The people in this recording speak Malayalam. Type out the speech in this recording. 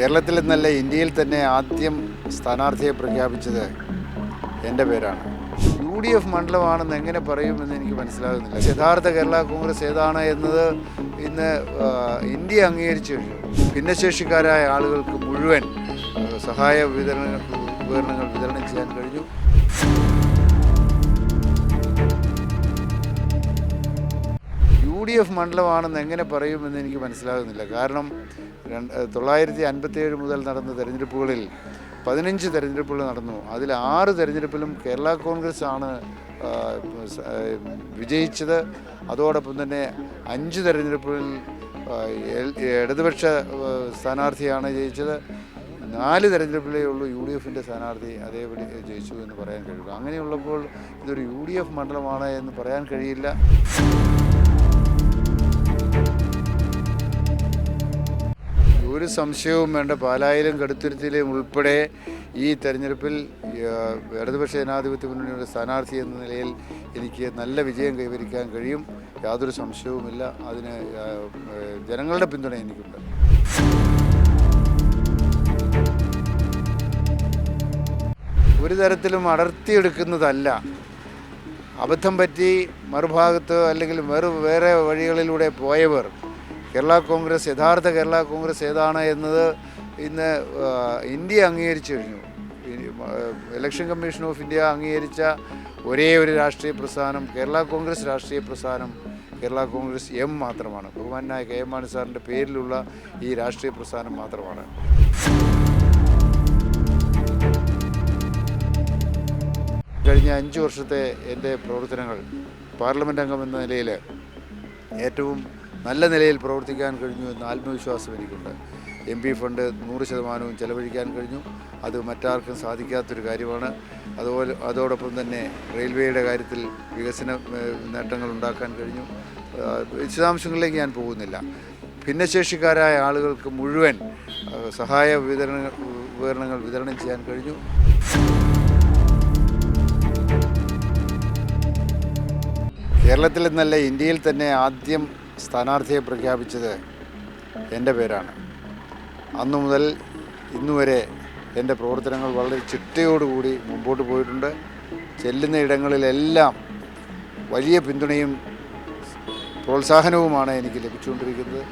കേരളത്തിൽ നിന്നല്ല ഇന്ത്യയിൽ തന്നെ ആദ്യം സ്ഥാനാർത്ഥിയെ പ്രഖ്യാപിച്ചത് എന്റെ പേരാണ്. യു ഡി എഫ് മണ്ഡലമാണെന്ന് എങ്ങനെ പറയുമെന്ന് എനിക്ക് മനസ്സിലാകുന്നില്ല. യഥാർത്ഥ കേരള കോൺഗ്രസ് ഏതാണ് എന്നത് ഇന്ന് ഇന്ത്യ അംഗീകരിച്ചു. ഭിന്നശേഷിക്കാരായ ആളുകൾക്ക് മുഴുവൻ സഹായ വിതരണ ഉപകരണങ്ങൾ വിതരണം ചെയ്യാൻ കഴിഞ്ഞു. ഡി എഫ് മണ്ഡലമാണെന്ന് എങ്ങനെ പറയുമെന്ന് എനിക്ക് മനസ്സിലാകുന്നില്ല. കാരണം രണ്ട് തൊള്ളായിരത്തി അൻപത്തിയേഴ് മുതൽ നടന്ന തെരഞ്ഞെടുപ്പുകളിൽ പതിനഞ്ച് തെരഞ്ഞെടുപ്പുകൾ നടന്നു. അതിൽ ആറ് തെരഞ്ഞെടുപ്പിലും കേരള കോൺഗ്രസ് ആണ് വിജയിച്ചത്. അതോടൊപ്പം തന്നെ അഞ്ച് തെരഞ്ഞെടുപ്പുകളിൽ ഇടതുപക്ഷ സ്ഥാനാർത്ഥിയാണ് ജയിച്ചത്. നാല് തെരഞ്ഞെടുപ്പിലേ ഉള്ളൂ യു ഡി എഫിന്റെ സ്ഥാനാർത്ഥി അതേപടി ജയിച്ചു എന്ന് പറയാൻ കഴിയുള്ളൂ. അങ്ങനെയുള്ളപ്പോൾ ഇതൊരു യു ഡി എഫ് മണ്ഡലമാണ് എന്ന് പറയാൻ കഴിയില്ല. സംശയവും വേണ്ട പാലായിലും കടുത്തുരുത്തിയിലും ഉൾപ്പെടെ ഈ തെരഞ്ഞെടുപ്പിൽ ഇടതുപക്ഷ ജനാധിപത്യ മുന്നണിയുടെ സ്ഥാനാർത്ഥി എന്ന നിലയിൽ എനിക്ക് നല്ല വിജയം കൈവരിക്കാൻ കഴിയും. യാതൊരു സംശയവുമില്ല. അതിന് ജനങ്ങളുടെ പിന്തുണ എനിക്കുണ്ട്. ഒരു തരത്തിലും അടർത്തിയെടുക്കുന്നതല്ല. അബദ്ധം പറ്റി മറുഭാഗത്ത് അല്ലെങ്കിൽ വേറെ വേറെ വഴികളിലൂടെ പോയവർ കേരള കോൺഗ്രസ് യഥാർത്ഥ കേരള കോൺഗ്രസ് ഏതാണ് എന്നത് ഇന്ന് ഇന്ത്യ അംഗീകരിച്ചു കഴിഞ്ഞു. ഇലക്ഷൻ കമ്മീഷൻ ഓഫ് ഇന്ത്യ അംഗീകരിച്ച ഒരേ ഒരു രാഷ്ട്രീയ പ്രസ്ഥാനം കേരള കോൺഗ്രസ് രാഷ്ട്രീയ പ്രസ്ഥാനം കേരള കോൺഗ്രസ് എം മാത്രമാണ്. ബഹുമാനായ കെ എം മാണി സാറിന്റെ പേരിലുള്ള ഈ രാഷ്ട്രീയ പ്രസ്ഥാനം മാത്രമാണ്. കഴിഞ്ഞ അഞ്ച് വർഷത്തെ എന്റെ പ്രവർത്തനങ്ങൾ പാർലമെന്റ് അംഗം എന്ന നിലയിൽ ഏറ്റവും നല്ല നിലയിൽ പ്രവർത്തിക്കാൻ കഴിഞ്ഞു എന്ന ആത്മവിശ്വാസം എനിക്കുണ്ട്. എം പി ഫണ്ട് നൂറ് ശതമാനവും ചെലവഴിക്കാൻ കഴിഞ്ഞു. അത് മറ്റാർക്കും സാധിക്കാത്തൊരു കാര്യമാണ്. അതുപോലെ അതോടൊപ്പം തന്നെ റെയിൽവേയുടെ കാര്യത്തിൽ വികസന നേട്ടങ്ങൾ ഉണ്ടാക്കാൻ കഴിഞ്ഞു. വിശദാംശങ്ങളിലേക്ക് ഞാൻ പോകുന്നില്ല. ഭിന്നശേഷിക്കാരായ ആളുകൾക്ക് മുഴുവൻ സഹായ വിതരണ ഉപകരണങ്ങൾ വിതരണം ചെയ്യാൻ കഴിഞ്ഞു. കേരളത്തിൽ നിന്നല്ല ഇന്ത്യയിൽ തന്നെ ആദ്യം സ്ഥാനാർത്ഥിയെ പ്രഖ്യാപിച്ചത് എന്റെ പേരാണ്. അന്നു മുതൽ ഇന്നുവരെ എന്റെ പ്രവർത്തനങ്ങൾ വളരെ ചിട്ടയോടുകൂടി മുമ്പോട്ട് പോയിട്ടുണ്ട്. ചെല്ലുന്ന ഇടങ്ങളിലെല്ലാം വലിയ പിന്തുണയും പ്രോത്സാഹനവുമാണ് എനിക്ക് ലഭിച്ചുകൊണ്ടിരിക്കുന്നത്.